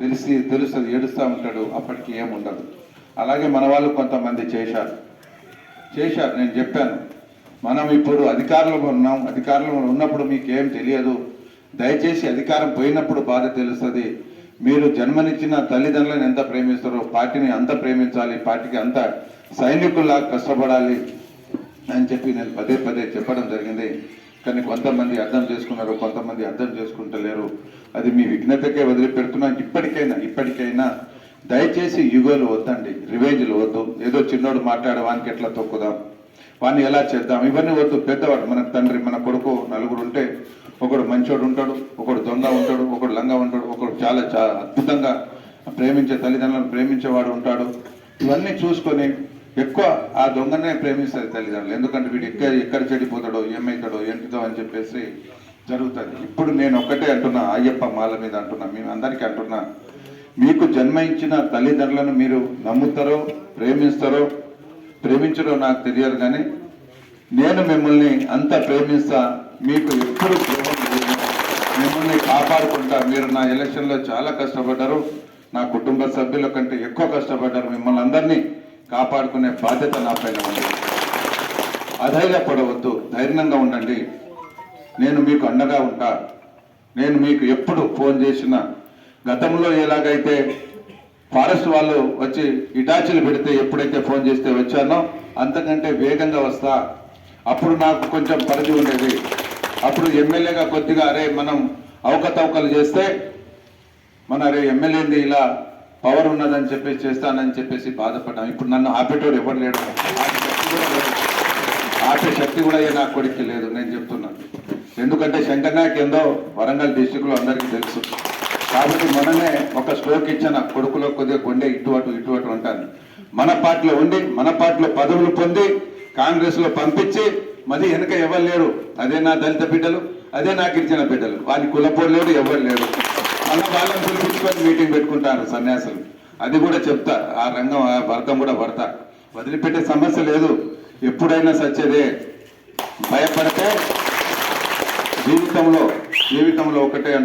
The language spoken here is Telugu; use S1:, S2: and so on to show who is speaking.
S1: తెలిసి తెలుస్తుంది ఏడుస్తూ ఉంటాడు. అప్పటికి ఏం ఉండదు అలాగే మన వాళ్ళు కొంతమంది చేశారు. చేశారు. నేను చెప్పాను. మనం ఇప్పుడు అధికారంలో ఉన్నాం. అధికారంలో ఉన్నప్పుడు మీకు ఏం తెలియదు. దయచేసి అధికారం పోయినప్పుడు బాధ తెలుస్తుంది. మీరు జన్మనిచ్చిన తల్లిదండ్రులను ఎంత ప్రేమిస్తారో పార్టీని అంత ప్రేమించాలి పార్టీకి అంత సైనికుల్లా కష్టపడాలి అని చెప్పి నేను పదే పదే చెప్పడం జరిగింది. కానీ కొంతమంది అర్థం చేసుకున్నారు కొంతమంది అర్థం చేసుకుంటలేరు. అది మీ విఘ్నతకే వదిలిపెడుతున్నా. ఇప్పటికైనా ఇప్పటికైనా దయచేసి యుగోలు వద్దండి. రివేంజ్లు వద్దు. ఏదో చిన్నోడు మాట్లాడే వానికి ఎట్లా తొక్కుదాం? వాడిని ఎలా చేద్దాం? ఇవన్నీ వద్దు. పెద్దవాడు మన తండ్రి మన కొడుకు నలుగురు ఉంటే ఒకడు మంచోడు ఉంటాడు ఒకడు దొంగ ఉంటాడు ఒకడు లంగా ఉంటాడు ఒకడు చాలా చాలా అద్భుతంగా ప్రేమించే తల్లిదండ్రులను ప్రేమించేవాడు ఉంటాడు. ఇవన్నీ చూసుకొని ఎక్కువ ఆ దొంగనే ప్రేమిస్తారు తల్లిదండ్రులు. ఎందుకంటే వీడు ఎక్కడ ఎక్కడ చెడిపోతాడో ఏమవుతాడో ఏంటిదో అని చెప్పేసి జరుగుతుంది. ఇప్పుడు నేను ఒక్కటే అంటున్నా అయ్యప్ప మాల మీద అంటున్నా మేము అందరికీ అంటున్నా. మీకు జన్మ ఇచ్చిన తల్లిదండ్రులను మీరు నమ్ముతారో ప్రేమిస్తారో ప్రేమించరో నాకు తెలియదు కానీ నేను మిమ్మల్ని అంత ప్రేమిస్తా మీకు ఎప్పుడు ద్రోహం మిమ్మల్ని కాపాడుకుంటా. మీరు నా ఎలక్షన్లో చాలా కష్టపడ్డారు. నా కుటుంబ సభ్యుల కంటే ఎక్కువ కష్టపడ్డారు. మిమ్మల్ని అందరినీ కాపాడుకునే బాధ్యత నా పైన ఉంది. అధైర్యపడవద్దు. ధైర్యంగా ఉండండి. నేను మీకు అండగా ఉంటా. నేను మీకు ఎప్పుడు ఫోన్ చేసిన. గతంలో ఎలాగైతే ఫారెస్ట్ వాళ్ళు వచ్చి ఇటాచీలు పెడితే ఎప్పుడైతే ఫోన్ చేస్తే వచ్చానో అంతకంటే వేగంగా వస్తా. అప్పుడు నాకు కొంచెం పరిధి ఉండేది. అప్పుడు ఎమ్మెల్యేగా కొద్దిగా అరే మనం అవకతవకలు చేస్తే మన అరే ఎమ్మెల్యేది ఇలా పవర్ ఉన్నదని చెప్పేసి చేస్తానని చెప్పేసి బాధపడ్డాం. ఇప్పుడు నన్ను ఆపేటోడు ఎవరు లేడు. ఆపే శక్తి కూడా ఆపే శక్తి కూడా ఏ నా కొడుక్కి లేదు. నేను చెప్తున్నాను. ఎందుకంటే శంకర్నాయక్ ఏందో వరంగల్ డిస్టిక్లో అందరికీ తెలుసు. కాబట్టి మనమే ఒక స్ట్రోక్ ఇచ్చిన కొడుకులో కొద్దిగా కొండే ఇటు అటు ఇటు అటు అంటాను మన పార్టీలో ఉండి మన పార్టీలో పదవులు పొంది కాంగ్రెస్లో పంపించి మరి వెనక ఎవరు లేరు? అదే నా దళిత బిడ్డలు అదే నా గిరిజన బిడ్డలు. వాళ్ళ కులపోడు లేడు ఎవరు లేరు. మళ్ళీ వాళ్ళని పిలిపించుకొని మీటింగ్ పెట్టుకుంటారు సన్యాసులు. అది కూడా చెప్తా. ఆ రంగం ఆ వర్గం కూడా పడతా వదిలిపెట్టే సమస్య లేదు. ఎప్పుడైనా సచ్చేదే. భయపడితే జీవితంలో జీవితంలో ఒకటే